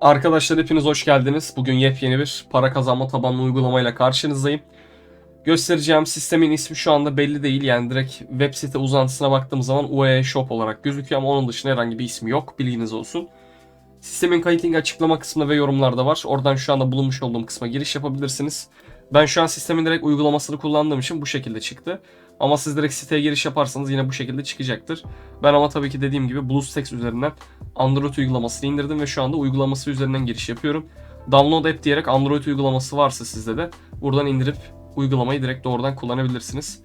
Arkadaşlar hepiniz hoş geldiniz. Bugün yepyeni bir para kazanma tabanlı uygulamayla karşınızdayım. Göstereceğim sistemin ismi şu anda belli değil. Yani direkt web site uzantısına baktığımız zaman UE Shop olarak gözüküyor ama onun dışında herhangi bir ismi yok. Bilginiz olsun. Sistemin kayıt linki açıklama kısmında ve yorumlarda var. Oradan şu anda bulunmuş olduğum kısma giriş yapabilirsiniz. Ben şu an sistemin direkt uygulamasını kullandığım için bu şekilde çıktı. Ama siz direkt siteye giriş yaparsanız yine bu şekilde çıkacaktır. Ben ama tabii ki dediğim gibi BlueStacks üzerinden Android uygulamasını indirdim ve şu anda uygulaması üzerinden giriş yapıyorum. Download app diyerek Android uygulaması varsa sizde de buradan indirip uygulamayı direkt doğrudan kullanabilirsiniz.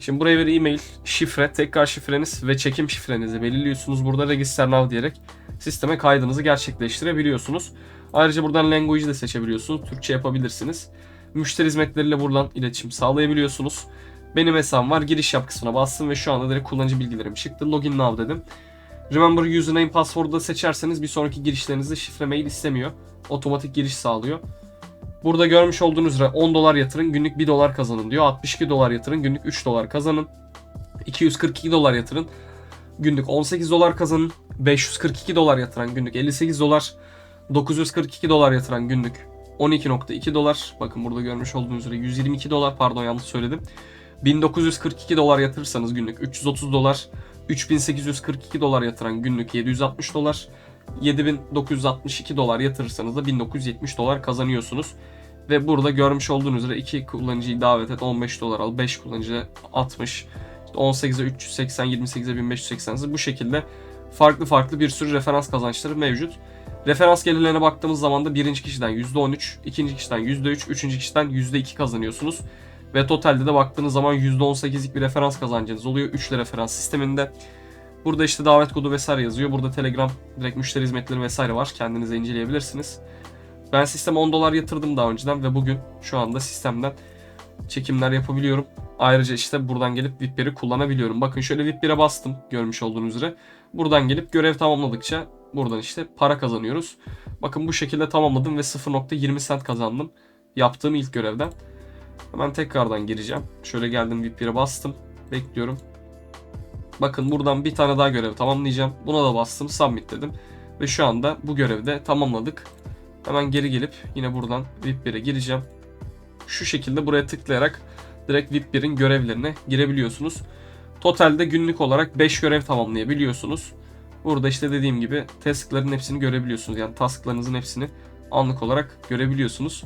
Şimdi buraya bir e-mail, şifre, tekrar şifreniz ve çekim şifrenizi belirliyorsunuz. Burada Register Now diyerek sisteme kaydınızı gerçekleştirebiliyorsunuz. Ayrıca buradan language'i de seçebiliyorsunuz. Türkçe yapabilirsiniz. Müşteri hizmetleriyle buradan iletişim sağlayabiliyorsunuz. Benim hesabım var. Giriş yap kısmına bastım ve şu anda direkt kullanıcı bilgilerim çıktı. Login now dedim. Remember username password'u da seçerseniz bir sonraki girişlerinizde şifre mail istemiyor. Otomatik giriş sağlıyor. Burada görmüş olduğunuz üzere 10 dolar yatırın günlük 1 dolar kazanın diyor. 62 dolar yatırın günlük 3 dolar kazanın. 242 dolar yatırın günlük 18 dolar kazanın. 542 dolar yatıran günlük 58 dolar. 942 dolar yatıran günlük 12.2 dolar. Bakın burada görmüş olduğunuz üzere 122 dolar pardon yanlış söyledim. 1942 dolar yatırırsanız günlük 330 dolar. 3842 dolar yatıran günlük 760 dolar. 7962 dolar yatırırsanız da 1970 dolar kazanıyorsunuz. Ve burada görmüş olduğunuz üzere 2 kullanıcıyı davet et 15 dolar al 5 kullanıcı 60 işte 18'e 380 28'e 1580 bu şekilde farklı farklı bir sürü referans kazançları mevcut. Referans gelirlerine baktığımız zaman da birinci kişiden %13, ikinci kişiden %3, üçüncü kişiden %2 kazanıyorsunuz. Ve totalde de baktığınız zaman %18'lik bir referans kazancınız oluyor. Üçlü referans sisteminde. Burada işte davet kodu vesaire yazıyor. Burada Telegram, direkt müşteri hizmetleri vesaire var. Kendinize inceleyebilirsiniz. Ben sisteme 10 dolar yatırdım daha önceden ve bugün şu anda sistemden çekimler yapabiliyorum. Ayrıca işte buradan gelip VIP'leri kullanabiliyorum. Bakın şöyle VIP 1'e bastım görmüş olduğunuz üzere. Buradan gelip görev tamamladıkça buradan işte para kazanıyoruz. Bakın bu şekilde tamamladım ve 0.20 cent kazandım. Yaptığım ilk görevden. Hemen tekrardan gireceğim. Şöyle geldim VIP 1'e bastım. Bekliyorum. Bakın buradan bir tane daha görev tamamlayacağım. Buna da bastım. Submit dedim. Ve şu anda bu görevde tamamladık. Hemen geri gelip yine buradan VIP 1'e gireceğim. Şu şekilde buraya tıklayarak direkt VIP 1'in görevlerine girebiliyorsunuz. Totalde günlük olarak 5 görev tamamlayabiliyorsunuz. Burada işte dediğim gibi task'ların hepsini görebiliyorsunuz. Yani task'larınızın hepsini anlık olarak görebiliyorsunuz.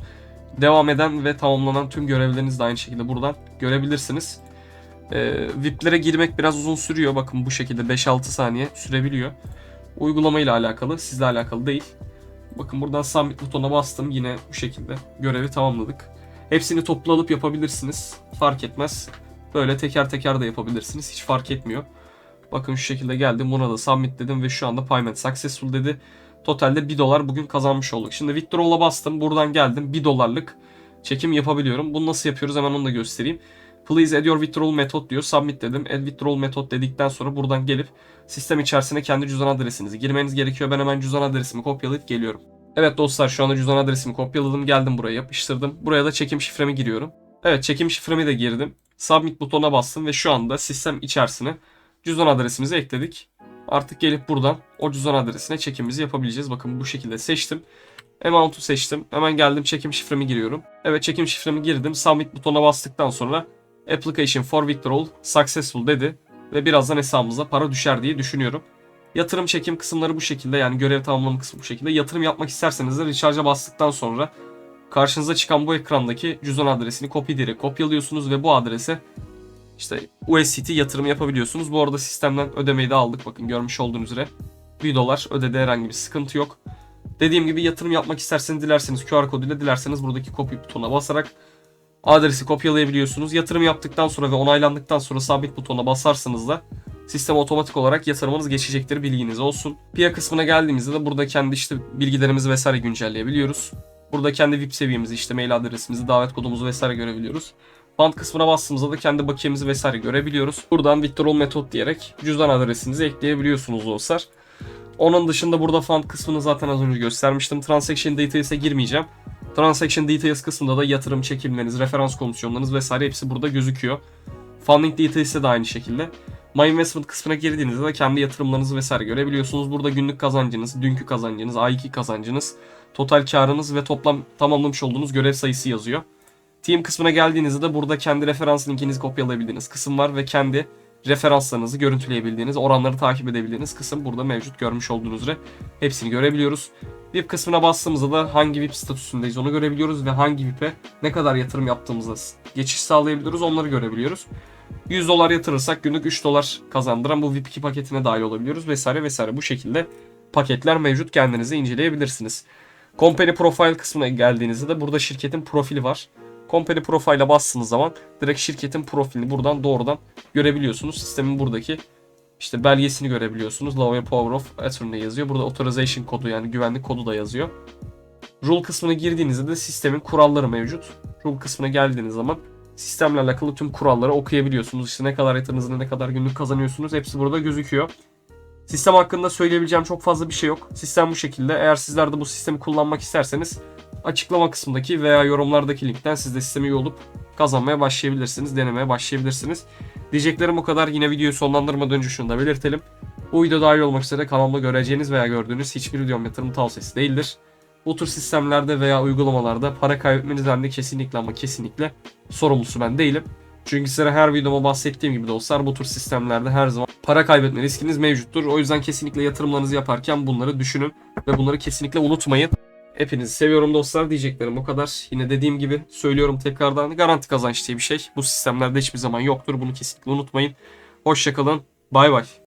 Devam eden ve tamamlanan tüm görevlerinizi de aynı şekilde buradan görebilirsiniz. Ee, VIP'lere girmek biraz uzun sürüyor. Bakın bu şekilde 5-6 saniye sürebiliyor. Uygulama ile alakalı, sizle alakalı değil. Bakın buradan submit butonuna bastım. Yine bu şekilde görevi tamamladık. Hepsini toplu alıp yapabilirsiniz. Fark etmez. Böyle teker teker de yapabilirsiniz. Hiç fark etmiyor. Bakın şu şekilde geldim. Buna da submit dedim ve şu anda payment successful dedi. Totalde 1 dolar bugün kazanmış olduk. Şimdi withdrawal'a bastım. Buradan geldim. 1 dolarlık çekim yapabiliyorum. Bunu nasıl yapıyoruz hemen onu da göstereyim. Please add your withdrawal method diyor. Submit dedim. Add withdrawal method dedikten sonra buradan gelip sistem içerisine kendi cüzdan adresinizi girmeniz gerekiyor. Ben hemen cüzdan adresimi kopyalayıp geliyorum. Evet dostlar şu anda cüzdan adresimi kopyaladım. Geldim buraya yapıştırdım. Buraya da çekim şifremi giriyorum. Evet çekim şifremi de girdim. Submit butonuna bastım ve şu anda sistem içerisine cüzdan adresimizi ekledik. Artık gelip buradan o cüzdan adresine çekimimizi yapabileceğiz. Bakın bu şekilde seçtim. Amount'u seçtim. Hemen geldim çekim şifremi giriyorum. Evet çekim şifremi girdim. Submit butonuna bastıktan sonra Application for Withdrawal Successful dedi. Ve birazdan hesabımıza para düşer diye düşünüyorum. Yatırım çekim kısımları bu şekilde yani görev tamamlama kısmı bu şekilde. Yatırım yapmak isterseniz de recharge'a bastıktan sonra karşınıza çıkan bu ekrandaki cüzdan adresini kopya direkt kopyalıyorsunuz ve bu adrese işte USDT yatırımı yapabiliyorsunuz. Bu arada sistemden ödemeyi de aldık. Bakın görmüş olduğunuz üzere 1 dolar ödedi herhangi bir sıkıntı yok. Dediğim gibi yatırım yapmak isterseniz dilerseniz QR koduyla dilerseniz buradaki copy butonuna basarak adresi kopyalayabiliyorsunuz. Yatırım yaptıktan sonra ve onaylandıktan sonra sabit butona basarsanız da sistem otomatik olarak yatırımınız geçecektir bilginiz olsun. PIA kısmına geldiğimizde de burada kendi işte bilgilerimizi vesaire güncelleyebiliyoruz. Burada kendi VIP seviyemizi işte mail adresimizi, davet kodumuzu vesaire görebiliyoruz. Band kısmına bastığımızda da kendi bakiyemizi vesaire görebiliyoruz. Buradan withdrawal method diyerek cüzdan adresinizi ekleyebiliyorsunuz dostlar. Onun dışında burada fund kısmını zaten az önce göstermiştim. Transaction details'e girmeyeceğim. Transaction details kısmında da yatırım çekimleriniz, referans komisyonlarınız vesaire hepsi burada gözüküyor. Funding details'e de aynı şekilde. My Investment kısmına girdiğinizde de kendi yatırımlarınızı vesaire görebiliyorsunuz. Burada günlük kazancınız, dünkü kazancınız, A2 kazancınız, total karınız ve toplam tamamlamış olduğunuz görev sayısı yazıyor. Team kısmına geldiğinizde de burada kendi referans linkinizi kopyalayabildiğiniz kısım var ve kendi referanslarınızı görüntüleyebildiğiniz, oranları takip edebildiğiniz kısım burada mevcut görmüş olduğunuz üzere. Hepsini görebiliyoruz. VIP kısmına bastığımızda da hangi VIP statüsündeyiz onu görebiliyoruz ve hangi VIP'e ne kadar yatırım yaptığımızda geçiş sağlayabiliyoruz onları görebiliyoruz. 100 dolar yatırırsak günlük 3 dolar kazandıran bu VIP 2 paketine dahil olabiliyoruz vesaire vesaire. Bu şekilde paketler mevcut kendinize inceleyebilirsiniz. Company Profile kısmına geldiğinizde de burada şirketin profili var. Company Profile'a bastığınız zaman direkt şirketin profilini buradan doğrudan görebiliyorsunuz. Sistemin buradaki işte belgesini görebiliyorsunuz. Law and Power of Attorney yazıyor. Burada authorization kodu yani güvenlik kodu da yazıyor. Rule kısmına girdiğinizde de sistemin kuralları mevcut. Rule kısmına geldiğiniz zaman sistemle alakalı tüm kuralları okuyabiliyorsunuz. İşte ne kadar yatırınızda ne kadar günlük kazanıyorsunuz hepsi burada gözüküyor. Sistem hakkında söyleyebileceğim çok fazla bir şey yok. Sistem bu şekilde. Eğer sizler de bu sistemi kullanmak isterseniz açıklama kısmındaki veya yorumlardaki linkten siz de sisteme üye olup kazanmaya başlayabilirsiniz, denemeye başlayabilirsiniz. Diyeceklerim bu kadar. Yine videoyu sonlandırmadan önce şunu da belirtelim. Bu video dahil olmak üzere kanalımda göreceğiniz veya gördüğünüz hiçbir videom yatırım tavsiyesi değildir. Bu tür sistemlerde veya uygulamalarda para kaybetmeniz halinde kesinlikle ama kesinlikle sorumlusu ben değilim. Çünkü sizlere her videoma bahsettiğim gibi dostlar bu tür sistemlerde her zaman para kaybetme riskiniz mevcuttur. O yüzden kesinlikle yatırımlarınızı yaparken bunları düşünün ve bunları kesinlikle unutmayın. Hepinizi seviyorum dostlar diyeceklerim o kadar. Yine dediğim gibi söylüyorum tekrardan garanti kazanç diye bir şey. Bu sistemlerde hiçbir zaman yoktur. Bunu kesinlikle unutmayın. Hoşçakalın. Bay bay.